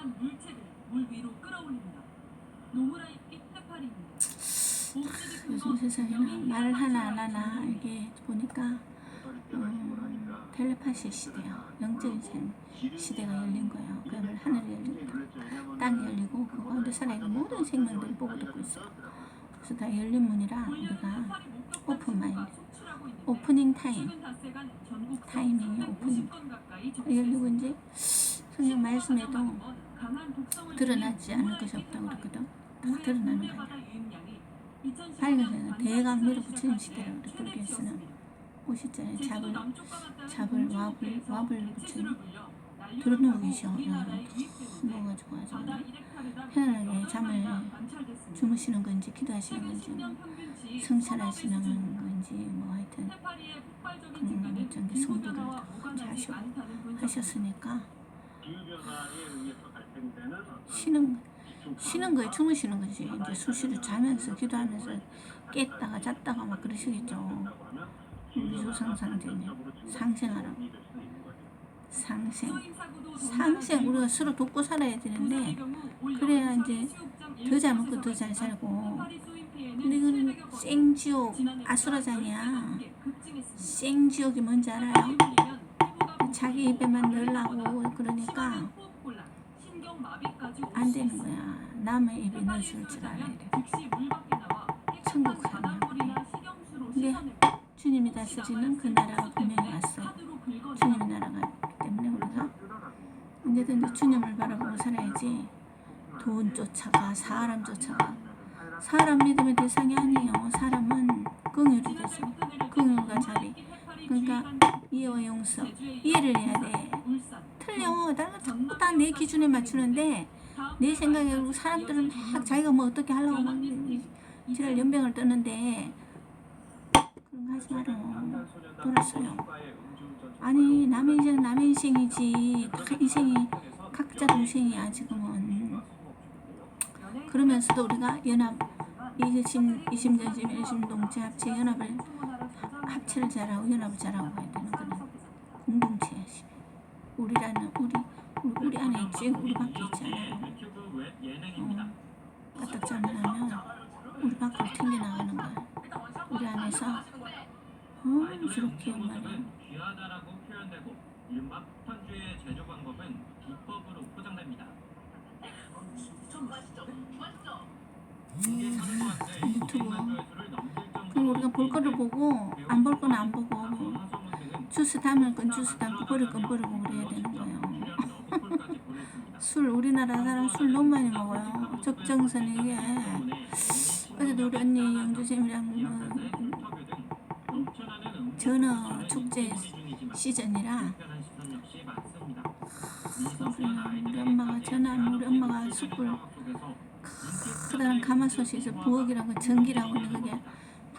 다양한 물체를 물 위로 끌어올립니다. 노무라잎빛 해파리입니다. 요즘 세상에는 말을 하나 안 하나 이게 보니까 음, 텔레파시 시대야 영적인 삶 시대가 열린 거예요. 그야말로 하늘이 열리고 땅이 열리고 그 가운데 살아있는 모든 생명들이 보고 듣고 있어. 그래서 다 열린 문이라 우리가 오픈 마인드, 오프닝 타임, 타이밍이 오프닝 열리고 이제 성경 말씀에도 드러나지 않을 것이 없다고 그랬거든. 다 드러나는 거야. 밝은 대강 밀어붙이는 시대라고 그래 불교에서는 오시잖아요. 잡을 잡을 와불 와불 붙이는 계셔. 여러분 뭐가 좋아져. 편안하게 잠을 주무시는 건지 기도하시는 건지 뭐 성찰하시는 건지 뭐 하여튼 그런 어쩐 성도를 하시고 하셨으니까 쉬는 쉬는 거에 주무시는 거지. 이제 수시로 자면서 기도하면서 깼다가 잤다가 막 그러시겠죠. 우리 조상상제는 상생하라고. 상생. 상생. 우리가 서로 돕고 살아야 되는데 그래야 이제 더 잘 먹고 더 잘 살고. 근데 이거는 생지옥 아수라장이야. 생지옥이 뭔지 알아요? 자기 입에만 넣으려고 그러니까 안 되는 거야. 남의 입에 넣어줄 줄 알아야 돼. 천국 사냐 근데 주님이 다스리는 그 나라가 분명히 왔어. 주님의 나라가 있기 때문에 우리가 언제든지 주님을 바라보고 살아야지. 돈 쫓아가 사람 쫓아가. 사람 믿음의 대상이 아니에요. 사람은 긍휼이 되죠 긍휼과 자비 그러니까 이해와 용서 이해를 해야 돼. 틀려 자꾸 다내 기준에 맞추는데 내 생각에 사람들은 막 자기가 뭐 어떻게 하려고 막 지랄 연병을 떠는데 그런 거 하지 마라. 돌았어요. 아니 남의 인생은 남의 인생이지. 다 인생이 각자 동생이야 지금은. 그러면서도 우리가 연합 이심 이심전심 일심동체 합체 연합을 합체를 잘하고 연합을 잘하고 해야 되는 거는 공동체야 씨. 우리라는 우리 우리, 우리 안에 있지. 우리밖에 있지 않아요. 어, 까딱 잘못하면 우리 밖으로 튕겨 나가는 거야. 우리 안에서. 어? 저렇게 말이야. 이른바 폭탄주의 제조 방법은 비법으로 포장됩니다. 유튜브 우리가 볼 거를 보고 안볼 거는 안 보고 주스 담을 건 주스 담고 버릴 건 버리고 그래야 되는 거예요. 술 우리나라 사람 술 너무 많이 먹어요. 적정선 이게. 어제도 우리 언니 영주쌤이랑 뭐 전어 축제 시즌이라. 우리 엄마가 전화하면 우리 엄마가 숯불 크다란 가마솥에서 부엌이라고 전기라고 하는 그게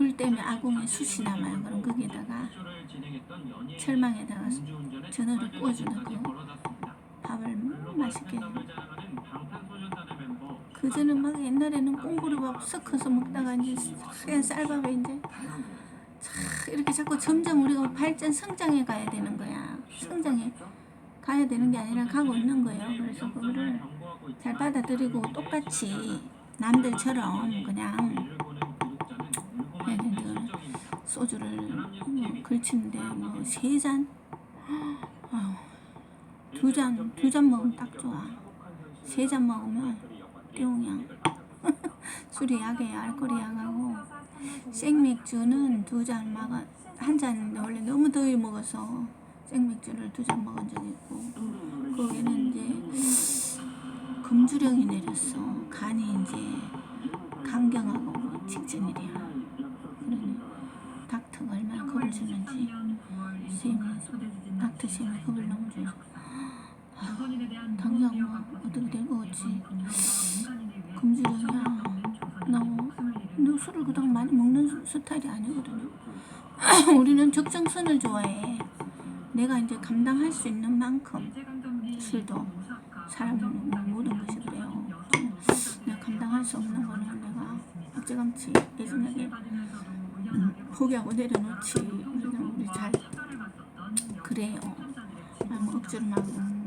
불 때문에 아궁에 숯이 남아요. 그럼 거기에다가 철망에다가 전어를 구워주는 그 밥을 맛있게 그전은 막 옛날에는 꽁구리밥 섞어서 먹다가 이제 그냥 쌀밥에 이제 차 이렇게 자꾸 점점 우리가 발전 성장해 가야 되는 거야. 성장해 가야 되는 게 아니라 가고 있는 거예요. 그래서 그거를 잘 받아들이고 똑같이 남들처럼 그냥 소주를 뭐 걸치는데 뭐 세 잔, 두 잔, 두 잔 먹으면 딱 좋아. 세 잔 먹으면 뿅이야. 술이 약해, 알코올이 약하고 생맥주는 두잔 막아 한잔 원래 너무 더위 먹어서 생맥주를 두 잔 먹은 적이 있고 거기는 이제 금주령이 내렸어. 간이 이제 강경하고 닥터가 쌤이 겁을 너무 줘서 아, 당장 뭐 어떻게 될 거겠지. 금주령이야. 나뭐 너 술을 그닥 많이 먹는 스- 스타일이 아니거든요. 우리는 적정선을 좋아해. 내가 이제 감당할 수 있는 만큼 술도 사람은 모든 것이 그래요. 내가 감당할 수 없는 거는 내가 억지감치 예전에 음, 포기하고 내려놓지. 잘 그래요. 아, 뭐 억지로 막 칼이야.